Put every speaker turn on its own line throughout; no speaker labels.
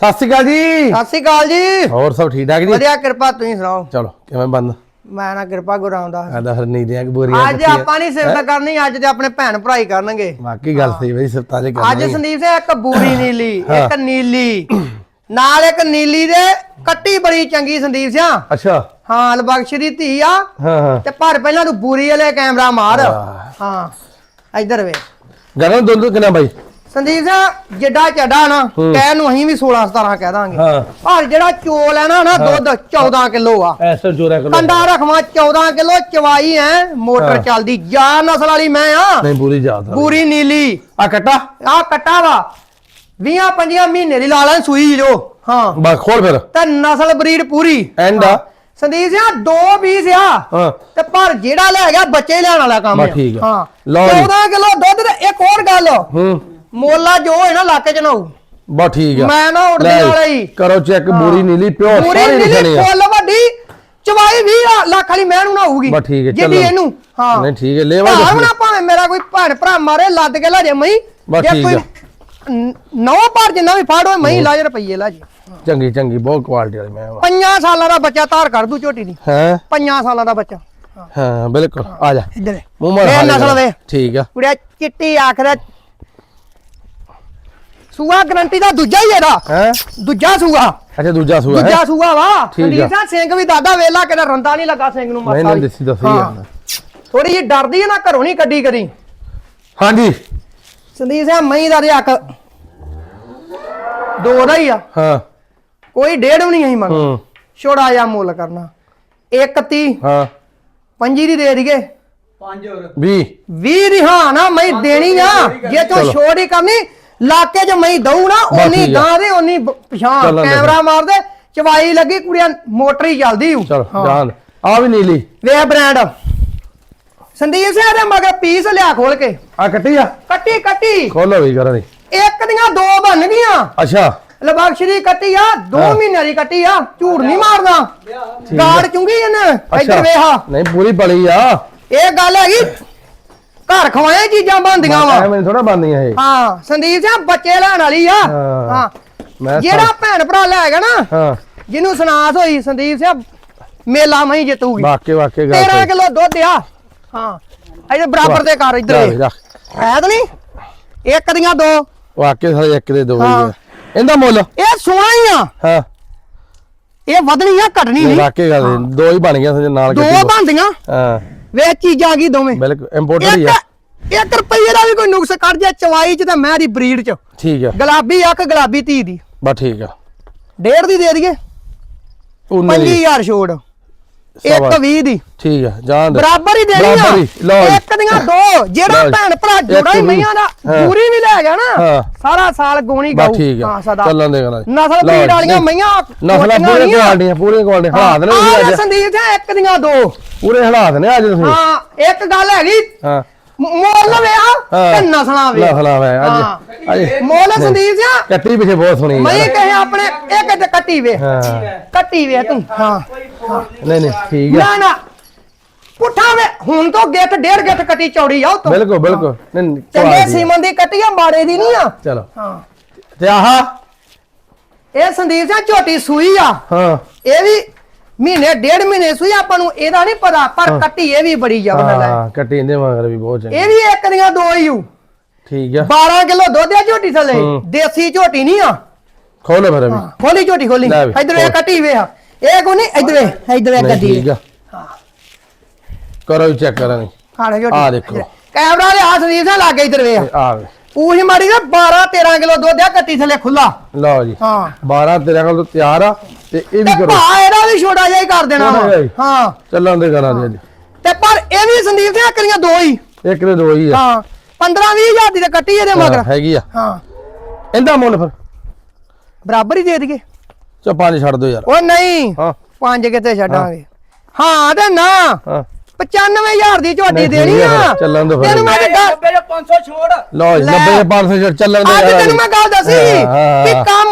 ਸਤਿ ਸ਼੍ਰੀ ਅਕਾਲ ਜੀ।
ਸਤਿ ਸ਼੍ਰੀ ਅਕਾਲ ਜੀ।
ਹੋਰ ਸਭ ਠੀਕ ਠਾਕ ਜੀ?
ਵਧੀਆ ਕਿਰਪਾ ਤੁਸੀਂ ਸੁਣਾਓ?
ਚਲੋ ਕਿਵੇਂ ਬੰਦ?
ਮੈਂ ਨਾ ਕਿਰਪਾ ਗੁਰਾਂ ਦਾ।
ਆਦਾ ਹਰਨੀ ਦੀਆਂ ਬੋਰੀਆਂ
ਅੱਜ। ਆਪਾਂ ਨਹੀਂ ਸਿਫਤ ਕਰਨੀ ਅੱਜ ਤੇ ਆਪਣੇ ਭੈਣ ਭਰਾ ਹੀ ਕਰਨਗੇ।
ਬਾਕੀ ਗੱਲ ਸਹੀ ਬਈ ਸਿਫਤਾਂ ਚ
ਅੱਜ
ਕਰਨੀ
ਸੰਦੀਪ ਸਿੰਘ ਇੱਕ ਬੂਰੀ ਨੀਲੀ। ਇੱਕ ਨੀਲੀ ਨਾਲ ਇੱਕ ਨੀਲੀ ਦੇ ਕੱਟੀ ਬੜੀ ਚੰਗੀ ਸੰਦੀਪ ਸਿੰਘ
ਅੱਛਾ।
ਹਾਂ ਲਬਖਸ਼ ਦੀ ਧੀ ਆ।
ਹਾਂ ਹਾਂ।
ਤੇ ਪਰ ਪਹਿਲਾਂ ਤੂੰ ਬੂਰੀ ਵਾਲੇ ਕੈਮਰਾ ਮਾਰ। ਹਾਂ ਇੱਧਰ ਵੇ
ਗਰਮ ਦੁੱਧ ਕਿੰਨਾ ਬਾਈ?
ਸੰਦੀਪ ਸਿੰਘ ਜਿੱਡਾ ਚੱਡਾ ਨਾ। ਕਹਿ ਨੂੰ ਅਸੀਂ ਵੀ 16 17 ਕਹਿ ਦਾਂਗੇ।
ਹਾਂ।
ਪਰ ਜਿਹੜਾ ਚੋਲ ਹੈ ਨਾ ਨਾ ਦੁੱਧ 14 ਕਿਲੋ ਆ।
ਐਸਾ ਚੋਰਾ ਕਰੋ
ਕੰਡਾ ਰਖਵਾ 14 ਕਿਲੋ ਚਵਾਈ ਐ ਮੋਟਰ। ਚੱਲਦੀ। ਜਾ ਨਸਲ ਵਾਲੀ ਮੈਂ ਆ।
ਨਹੀਂ ਪੂਰੀ ਜਾਤ
ਪੂਰੀ ਨੀਲੀ।
ਆ ਕੱਟਾ?
ਆ ਕੱਟਾ ਵਾ। 20 25 ਮਹੀਨੇ ਦੀ ਲਾ ਲੈਣ ਸੂਈ ਜੋ। ਹਾਂ।
ਬਾ ਖੋਲ ਫਿਰ।
ਤੇ ਨਸਲ ਬਰੀਡ ਪੂਰੀ।
ਐਂਡ ਆ।
ਸੰਦੀਪ ਸਿੰਘ ਦੋ ਪੀਸ ਆ।
ਹਾਂ।
ਤੇ ਪਰ ਜਿਹੜਾ ਲੈ ਗਿਆ ਬੱਚੇ ਲਿਆਉਣ ਵਾਲਾ ਕੰਮ
ਬਸ ਆ।
ਹਾਂ।
ਲਓ ਜੀ।
14 ਕਿਲੋ ਦੁੱਧ ਤੇ ਇੱਕ ਹੋਰ ਗੱਲ।
ਹੂੰ।
ਮੋਲਾ ਜੋ ਹੈ ਨਾ ਇਲਾਕੇ ਚ ਨਾ ਹੋਊ।
ਬਾ ਠੀਕ ਆ।
ਮੈਂ ਨਾ ਉੱਡਦੇ
ਲੈ
ਵਾਲਾ ਹੀ।
ਕਰੋ ਚੈੱਕ ਬੂਰੀ ਨੀਲੀ ਪਿਓ
ਪੂਰੀ
ਸਾਰੀ
ਨੀਲੀ
ਆ।
ਫੁੱਲ ਵੱਡੀ ਚਵਾਈ 20 ਲੱਖ ਵਾਲੀ ਮੈਂ ਨੂੰ ਨਾ ਹੋਊਗੀ।
ਬਸ ਠੀਕ ਹੈ,
ਜਿੱਡੀ
ਚੱਲੋ।
ਇਹਨੂੰ ਹਾਂ।
ਨਹੀਂ ਠੀਕ ਹੈ ਲੈਵਾ
ਭਾਵੇਂ ਨਾ ਭਾਵੇਂ ਮੇਰਾ ਕੋਈ ਭੈਣ ਭਰਾ ਮਾਰੇ ਲੱਦ ਕੇ ਲਾ ਜੇ ਮਈ
ਬਸ ਠੀਕ
ਨੌ ਪਰ ਜਿੰਨਾ ਵੀ ਫਾੜ ਹੋਏ ਮਈ ਲਾ ਜੇ ਰੁਪਈਏ ਲਾ ਜੇ।
ਚੰਗੀ ਚੰਗੀ ਬਹੁਤ ਕੁਆਲਿਟੀ ਵਾਲੀ ਮੈਂ
ਪੰਜਾਂ ਸਾਲਾਂ ਦਾ ਬੱਚਾ ਧਾਰ ਕਰ ਦੂ ਝੋਟੀ ਦੀ।
ਹੈ?
ਪੰਜਾਂ ਸਾਲਾਂ ਦਾ ਬੱਚਾ।
ਹਾਂ ਬਿਲਕੁਲ ਆ ਜਾ।
ਇੱਧਰ
ਮੂੰਹ ਮਾਰ
ਇਹ ਨਸਲ ਵੇ
ਠੀਕ ਆ।
ਕੁੜਿਆ ਚਿੱਟੀ ਆਖਦਾ ਸੂਆ ਗਰੰਟੀ ਦਾ ਦੂਜਾ ਹੀ ਇਹਦਾ।
ਹੈ?
ਦੂਜਾ ਸੂਆ।
ਅੱਛਾ ਦੂਜਾ ਸੂਆ ਹੈ?
ਦੂਜਾ ਸੂਆ ਵਾ।
ਠੀਕ ਆ।
ਸੰਦੀਪ ਸਿੰਘ ਵੀ ਦਾਦਾ ਵੇਲਾ ਕਿਤੇ ਰੰਦਾ ਨਹੀਂ ਲੱਗਾ ਸਿੰਘ ਨੂੰ
ਨਹੀਂ ਨਹੀਂ ਦੱਸੀ ਦੱਸੀ ਜਾਂਦਾ।
ਥੋੜੀ ਜਿਹੀ ਡਰਦੀ ਹੈ ਨਾ ਘਰੋਂ ਨਹੀਂ ਕੱਢੀ ਕਰੀ
ਹਾਂਜੀ।
ਸੰਦੀਪ ਸਿੰਘ ਮਈ ਦਾ ਦੇ ਹੱਕ ਦੋ ਦਾ ਹੀ ਆ।
ਹਾਂ।
ਕੋਈ ਡੇਢ ਵੀ ਨਹੀਂ ਅਸੀਂ ਮੰਗ।
ਹੂੰ।
ਛੋੜਾ ਜਿਹਾ ਮੁੱਲ ਕਰਨਾ। 31
ਹਾਂ।
ਪੰਜੀ ਦੀ ਦੇ ਦਈਏ।
20
20 ਦੀ ਹਾਂ ਨਾ ਮੈਂ ਦੇਣੀ ਆ। ਜੇ ਤੂੰ। ਛੋੜ ਹੀ ਕਰਨੀ ਲਾਕੇ ਚ ਮੈਂ ਦਊ ਨਾ ਉਨੀ
ਠੀਕ ਆ।
ਗਾਂ ਦੇ ਉਨੀ ਬ- ਪਛਾਣ ਕੈਮਰਾ ਮਾਰ ਦੇ ਚਵਾਈ ਲੱਗੀ ਕੁੜੀਆਂ ਮੋਟਰ ਹੀ। ਚੱਲਦੀ ਹੂ।
ਚਲ ਜਾਨ ਆ ਵੀ ਨੀਲੀ।
ਵੇ ਬ੍ਰਾਂਡ ਸੰਦੀਪ ਸਿੰਘ ਦੇ ਮਗਰ ਪੀਸ ਲਿਆ ਖੋਲ ਕੇ।
ਆ ਕੱਟੀ ਆ?
ਕੱਟੀ ਕੱਟੀ।
ਖੋਲੋ ਵੀ ਕਰਾਂ ਦੀ।
ਇੱਕ ਦੀਆਂ ਦੋ ਬਣ ਗਈਆਂ।
ਅੱਛਾ।
ਲਬਖਸ਼ ਦੀ ਕੱਟੀ ਆ 2
ਹਾਂ।
ਮਹੀਨਿਆਂ ਦੀ ਕੱਟੀ ਆ। ਝੂਠ ਨਹੀਂ ਮਾਰਦਾ। ਗਾੜ ਚੁੰਗੀ ਇਹਨੇ ਇੱਧਰ ਵੇਹਾ
ਨਹੀਂ ਪੂਰੀ ਬਲੀ ਆ।
ਇਹ ਗੱਲ ਹੈਗੀ ਘਰ ਖਵਾਏ ਚੀਜ਼ਾਂ ਬਣਦੀਆਂ ਵਾ।
ਐਵੇਂ ਥੋੜਾ ਬੰਦੀਆਂ ਇਹ।
ਹਾਂ ਸੰਦੀਪ ਸਿੰਘ ਬੱਚੇ ਲੈਣ ਵਾਲੀ ਆ।
ਹਾਂ। ਮੈਂ
ਜਿਹੜਾ ਭੈਣ ਭਰਾ ਲੈ ਗਿਆ ਨਾ
ਹਾਂ।
ਜਿਹਨੂੰ ਸੁਨਾਸ ਹੋਈ ਸੰਦੀਪ ਸਿੰਘ ਮੇਲਾ ਮਈ ਜਿੱਤੂਗੀ।
ਵਾਕੇ ਵਾਕੇ ਗੱਲ
13
ਸਹੀ।
ਕਿਲੋ ਦੁੱਧ ਆ। ਹਾਂ। ਇਹਦੇ ਬਰਾਬਰ ਦੇ ਕਰ ਇੱਧਰ। ਹੈ ਤਾਂ ਨਹੀਂ? ਇੱਕ ਦੀਆਂ ਦੋ।
ਵਾਕੇ ਸਾਰੇ ਇੱਕ ਦੇ ਦੋ ਹੀ ਇਹਦਾ ਮੁੱਲ?
ਇਹ ਸੋਹਣਾ ਹੀ ਆ।
ਹਾਂ।
ਇਹ ਵਧਣੀ ਆ ਘਟਣੀ
ਨਹੀਂ ਵਾਕੇ ਗੱਲ। ਦੋ ਹੀ ਬਣ ਗਿਆ ਨਾਲ
ਦੋ ਬਣਦੀਆਂ।
ਹਾਂ।
ਵੇ ਚੀਜ਼ਾਂ ਕੀ ਦੋਵੇਂ।
ਬਿਲਕੁਲ ਇੰਪੋਰਟਡ ਹੀ ਆ।
ਇੱਕ ਰੁਪਈਏ ਦਾ ਵੀ ਕੋਈ ਨੁਕਸ ਕੱਢ ਜਾ ਚਵਾਈ ਚ ਤੇ ਮੈਂ ਦੀ ਬਰੀਡ ਚ।
ਠੀਕ ਆ।
ਗੁਲਾਬੀ ਅੱਖ ਗੁਲਾਬੀ ਧੀ ਦੀ?
ਬਸ ਠੀਕ ਆ।
ਡੇਢ ਦੀ ਦੇ ਦਈਏ।
ਉਨੇ ਦੀ।
5000 ਛੋੜ। ਇੱਕ
ਸਵਾ।
20 ਦੀ।
ਠੀਕ ਆ ਦੇ।
ਬਰਾਬਰ ਹੀ ਦੇਣੀ
ਹੀ,
ਆ। ਇੱਕ ਦੀਆਂ ਦੋ ਜਿਹੜਾ। ਭੈਣ ਭਰਾ ਜੋੜਾ ਹੀ। ਮਈਆਂ ਦਾ
ਹਾਂ।
ਪੂਰੀ ਵੀ ਲੈ ਗਿਆ ਨਾ।
ਹਾਂ।
ਸਾਰਾ ਸਾਲ ਗੋਣੀ ਗਾਉ
ਆ।
ਸਦਾ।
ਚੱਲਣ ਦੇ ਕਰਾਂ
ਨਸਲ ਵਾਲੀਆਂ ਮਈਆਂ
ਨਸਲਾਂ ਪੂਰੇ। ਕੁਆਲਟੀਆਂ ਨੇ ਅੱਜ।
ਸੰਦੀਪ ਜੀ ਇੱਕ ਦੀਆਂ ਦੋ।
ਪੂਰੇ ਹਾਲਾਤ ਨੇ ਅੱਜ ਤੁਸੀਂ।
ਹਾਂ ਇੱਕ ਗੱਲ ਹੈਗੀ।
ਹਾਂ।
ਮੁੱਲ ਵੇ ਆ
ਹਾਂ।
ਤੇ ਨਸਲਾਂ ਵੇ।
ਨਸਲਾਂ ਵੇ ਅੱਜ
ਹਾਂ।
ਅੱਜ
ਮੁੱਲ ਸੰਦੀਪ ਜੀ
ਕੱਟੀ ਪਿਛੇ ਬਹੁਤ ਸੁਣੀ
ਮਈ
ਯਾਰ।
ਕਹੇ ਆਪਣੇ ਇੱਕ ਤੇ ਕੱਟੀ ਵੇ।
ਹਾਂ।
ਕੱਟੀ ਵੇ ਤੂੰ। ਹਾਂ।
ਨਹੀਂ ਨਹੀਂ ਠੀਕ ਆ
ਨਾ ਨਾ। ਪੁੱਠਾ ਵੇ। ਹੁਣ ਤੋਂ ਗਿੱਠ ਡੇਢ ਗਿੱਠ ਕੱਟੀ ਚੌੜੀ ਆ ਉਹ ਤੋਂ
ਬਿਲਕੁਲ। ਬਿਲਕੁਲ ਨਹੀਂ ਨਹੀਂ,
ਚੰਗੇ। ਸੀਮਨ ਦੀ ਕੱਟੀ ਆ ਮਾੜੇ ਦੀ ਨਹੀਂ ਆ।
ਚਲੋ।
ਹਾਂ।
ਤੇ ਆਹ?
ਇਹ ਸੰਦੀਪ ਸਿੰਘ ਝੋਟੀ ਸੂਈ ਆ।
ਹਾਂ।
ਇਹ ਵੀ ਮਹੀਨੇ ਡੇਢ ਮਹੀਨੇ ਸੂਈ ਆਪਾਂ ਨੂੰ ਇਹਦਾ ਨਹੀਂ ਪਤਾ ਪਰ ਕੱਟੀ ਇਹ ਵੀ ਬੜੀ ਜ਼ਬਰਦਸਤ ਹੈ
ਹਾਂ। ਕੱਟੀ ਇਹਦੇ ਮਗਰ ਵੀ ਬਹੁਤ ਚੰਗੀ।
ਇਹ ਵੀ ਇੱਕ ਦੀਆਂ ਦੋ ਹੀ ਹੂ।
ਠੀਕ ਆ।
12 ਕਿਲੋ ਦੁੱਧ ਆ ਝੋਟੀ ਥੱਲੇ।
ਹੂੰ।
ਦੇਸੀ ਝੋਟੀ ਨਹੀਂ ਆ।
ਖੋਲੋ ਫਿਰ ਵੀ
ਖੋਲੀ ਝੋਟੀ ਖੋਲੀ। ਇਧਰ ਇਹ। ਕੱਟੀ ਵੇ ਆ ਇਹ ਕੋ ਨਹੀਂ ਇਧਰ ਇਧਰ ਇਹ
ਨਹੀਂ
ਕੱਟੀ
ਠੀਕ ਆ। ਕਰੋ ਚੈੱਕ ਕਰਾਂ
ਖਾਣੇ ਝੋਟੀ।
ਆਹ ਦੇਖੋ।
ਕੈਮਰਾ ਦੇ ਹੱਥ ਸੰਦੀਪ ਸਿੰਘ ਲੱਗੇ ਇਧਰ ਵੇ ਆ
ਆ
ਪੂਛ ਮਾਰੀ ਦਾ 12 13 ਕਿਲੋ ਦੁੱਧ ਆ ਕੱਟੀ ਥੱਲੇ ਖੁੱਲਾ
ਲਓ ਜੀ।
ਹਾਂ।
12 13 ਕੋਲ ਤਿਆਰ ਆ। ਤੇ ਇਹ ਵੀ
ਤੇ
ਕਰੋ।
ਭਾ ਇਹਦਾ ਵੀ ਛੋਟਾ ਜਿਹਾ ਹੀ ਕਰ ਦੇਣਾ।
ਛੋਟਾ ਜਿਹਾ ਹੀ।
ਹਾਂ।
ਚੱਲਣ ਦੇ ਕਰਾਂ ਦੇ ਅੱਜ।
ਤੇ ਪਰ ਇਹ ਵੀ ਸੰਦੀਪ ਸਿੰਘ ਕਰੀਆਂ ਦੋ ਹੀ।
ਇੱਕ ਦੇ ਦੋ ਹੀ ਆ।
ਹਾਂ। 15 20 ਹਜ਼ਾਰ ਦੀ ਤਾਂ ਕੱਟੀ ਇਹਦੇ
ਹਾਂ,
ਮਗਰ।
ਹੈਗੀ ਆ।
ਹਾਂ।
ਇਹਦਾ ਮੁੱਲ ਫਿਰ?
ਬਰਾਬਰ ਹੀ ਦੇ ਦਈਏ।
ਚੋ ਪੰਜ ਛੱਡ ਦਿਓ ਯਾਰ।
ਉਹ ਨਹੀਂ।
ਹਾਂ।
ਪੰਜ ਕਿਤੇ ਛੱਡਾਂਗੇ। ਹਾਂ। ਤੇ ਨਾ।
ਹਾਂ।
95000 ਦੀ ਝੋਟੀ
ਨਹੀਂ,
ਦੇਣੀ
ਠੀਕ ਆ
ਆ।
ਫਿਰ, ਚੱਲਣ ਦਿਓ ਫਿਰ।
ਤੈਨੂੰ ਮੈਂ ਗੱਲ
90 ਦੇ 500 ਛੋੜ।
ਲਓ ਜੀ
ਲੈ।
90 ਦੇ 500 ਛੱਡ ਚੱਲਣ ਦੇ
ਅੱਜ
ਯਾਰ।
ਤੈਨੂੰ ਮੈਂ ਗੱਲ ਦੱਸੀ
ਹਾਂ, ਹਾਂ,
ਕਿ
ਹਾਂ।
ਕੰਮ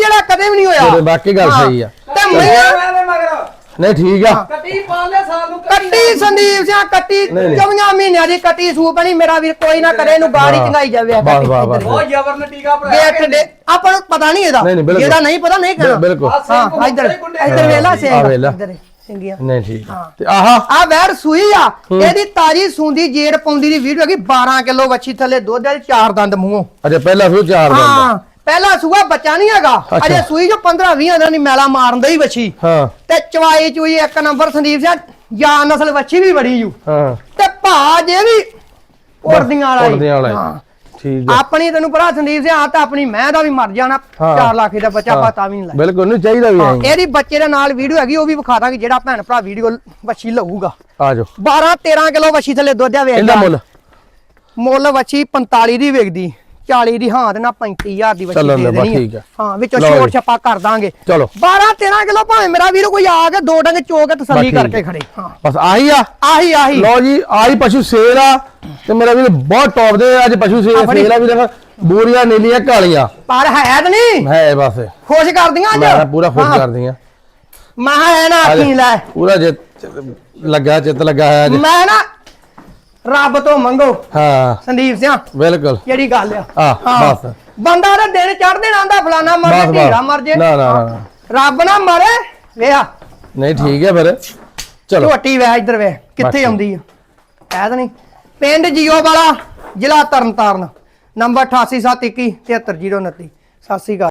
ਜਿਹੜਾ ਕਦੇ ਵੀ ਨਹੀਂ ਹੋਇਆ।
ਬਾਕੀ ਗੱਲ। ਸਹੀ ਆ।
ਤੇ ਮੈਂ
ਮਗਰ?
ਨਹੀਂ ਠੀਕ ਆ।
ਕੱਟੀ ਪਾ ਲੈ ਸਾਲ ਨੂੰ
ਕੱਟੀ ਸੰਦੀਪ ਸਿੰਘ ਕੱਟੀ
ਨਹੀਂ, ਨਹੀਂ।
ਚੌਵੀਆਂ ਮਹੀਨਿਆਂ ਦੀ ਕੱਟੀ ਸੂਪ ਨਹੀਂ ਮੇਰਾ ਵੀਰ ਕੋਈ ਨਾ ਕਰੇ ਇਹਨੂੰ ਗਾੜੀ। ਚੰਗਾਈ ਜਾਵੇ ਆ। ਇੱਧਰ।
ਬਹੁਤ ਜ਼ਬਰਨ ਟੀਕਾ ਭਰਾਇਆ
ਗੇਟ ਦੇ ਆਪਾਂ ਨੂੰ ਪਤਾ ਨਹੀਂ ਇਹਦਾ।
ਨਹੀਂ, ਨਹੀਂ, ਬਿਲਕੁਲ।
ਜਿਹਦਾ ਨਹੀਂ ਪਤਾ ਨਹੀਂ
ਬਿਲ-
ਕਹਿਣਾ।
ਬਿਲਕੁਲ।
ਹਾਂ ਇੱਧਰ ਇੱਧਰ ਵੇਲਾ ਸੇ
ਆ ਵੇਲਾ।
ਇੱਧਰ ਸਿੰਗੀਆਂ
ਨਹੀਂ ਠੀਕ ਆ। ਤੇ ਆਹ।
ਆ ਵੈੜ ਸੂਈ ਆ। ਇਹਦੀ ਤਾਜੀ ਸੂੰਦੀ ਜੇੜ ਪਾਉਂਦੀ ਦੀ ਵੀਡੀਓ ਹੈਗੀ 12 ਕਿਲੋ ਵੱਛੀ ਥੱਲੇ ਦੁੱਧ ਵਾਲੀ ਚਾਰ ਦੰਦ ਮੂੰਹੋਂ।
ਅਜੇ ਪਹਿਲਾ ਸੂ ਚਾਰ ਦਿਨ ਦਾ
ਹਾਂ। ਪਹਿਲਾ ਸੂਆ ਬੱਚਾ ਨਹੀਂ ਹੈਗਾ। ਅਜੇ ਸੂਈ ਜੋ 15 20 ਦਿਨਾਂ ਦੀ ਮੈਲਾ ਮਾਰਨ ਦੀ ਵੱਛੀ
ਹਾਂ
ਤੇ ਚਵਾਈ ਚੂਈ ਇੱਕ ਨੰਬਰ ਸੰਦੀਪ ਸਿੰਘ ਜਾਂ ਨਸਲ ਵੱਛੀ ਵੀ ਬੜੀ ਜੂ
ਹਾਂ
ਤੇ ਭਾ ਜੇ ਵੀ ਉੜਦੀਆਂ ਵਾਲਾ ਹੀ।
ਹੀ।
ਹਾਂ।
ਠੀਕ ਆ
ਆਪਣੀ ਤੈਨੂੰ ਭਰਾ ਸੰਦੀਪ ਸਿੰਘ ਆ ਤਾਂ ਆਪਣੀ ਮੈਂ ਦਾ ਵੀ ਮਰ ਜਾਣਾ
ਹਾਂ।
4 ਲੱਖ ਦਾ ਬੱਚਾ
ਹਾਂ।
ਪਤਾ ਵੀ ਨਹੀਂ ਲੱਗਦਾ
ਬਿਲਕੁਲ ਨਹੀਂ ਚਾਹੀਦਾ ਵੀ ਐਂ
ਇਹਦੀ ਬੱਚੇ ਦੇ ਨਾਲ ਵੀਡੀਓ ਹੈਗੀ ਉਹ ਵੀ ਵਿਖਾ ਦਾਂਗੇ ਜਿਹੜਾ ਭੈਣ ਭਰਾ ਵੀਡੀਓ ਵੱਛੀ ਲਊਗਾ
ਆ ਜਾਓ
12 13 ਕਿਲੋ ਵੱਛੀ ਥੱਲੇ ਦੁੱਧ ਆ ਵੇਖ
ਇਹਦਾ। ਮੁੱਲ
ਮੁੱਲ ਵੱਛੀ 45 ਦੀ ਵਿਕਦੀ 40 ਦੀ ਹਾਂ ਤੇ ਨਾ 35000 ਦੀ ਵੱਛੀ ਦੇ ਦੇਣੀ
ਆ।
ਹਾਂ ਵਿੱਚੋਂ ਛੋਟ
ਜੀ।
ਛੱਪਾ ਕਰ ਦਾਂਗੇ।
ਚਲੋ।
12 13 ਕਿਲੋ ਭਾਵੇਂ ਮੇਰਾ ਵੀਰ ਕੋਈ ਆ ਕੇ ਦੋ ਡੰਗ ਚੋ ਕੇ ਤਸੱਲੀ ਕਰਕੇ। ਖੜੇ ਹਾਂ।
ਬਸ ਆਹੀ ਆ?
ਆਹੀ ਆਹੀ।
ਲਓ ਜੀ ਆਹੀ ਪਸ਼ੂ ਸੇਲ ਆ ਤੇ ਮੇਰਾ ਵੀ ਬਹੁਤ ਟੌਪ ਦੇ ਅੱਜ ਪਸ਼ੂ ਸੇਲ ਸੇਲ ਆ ਵੀ ਦੇਖ ਬੂਰੀਆਂ ਨੀਲੀਆਂ ਕਾਲੀਆਂ।
ਪਰ ਹੈ ਤਾਂ ਨਹੀਂ।
ਹੈ ਬਸ।
ਖੁਸ਼ ਕਰਦੀਆਂ ਅੱਜ?
ਮੈਂ ਪੂਰਾ ਖੁਸ਼
ਹਾਂ।
ਕਰਦੀਆਂ।
ਮੈਂ ਹੈ ਨਾ ਆਖੀ ਲੈ।
ਪੂਰਾ ਜਿੱਤ ਲੱਗਾ ਚਿੱਤ ਲੱਗਾ ਹੈ ਅੱਜ।
ਮੈਂ ਨਾ ਰੱਬ ਤੋਂ ਮੰਗੋ।
ਹਾਂ।
ਸੰਦੀਪ ਸਿੰਘ
ਬਿਲਕੁਲ।
ਜਿਹੜੀ ਗੱਲ ਆ। ਹਾਂ।
ਬਸ।
ਬੰਦਾ ਦੇ ਦਿਨ ਚੜ ਦੇਣਾ ਆਂਦਾ ਫਲਾਣਾ ਮਰ ਜੇ। ਢੀਰਾ ਮਰ ਜੇ।
ਨਾ, ਨਾ।
ਰੱਬ ਨਾ ਮਰੇ ਵੇਆ
ਨਹੀਂ ਠੀਕ ਹੈ ਫਿਰ। ਚਲੋ।
ਝੋਟੀ ਵੇ ਇੱਧਰ ਵੇ ਕਿੱਥੇ। ਆਉਂਦੀ ਆ। ਕਹਿ ਤਾਂ ਨਹੀਂ। ਪਿੰਡ ਜੀਓ ਵਾਲਾ ਜ਼ਿਲ੍ਹਾ ਤਰਨਤਾਰਨ। ਨੰਬਰ 8871 73029 ਸਤਿ ਸ੍ਰੀ ਅਕਾਲ।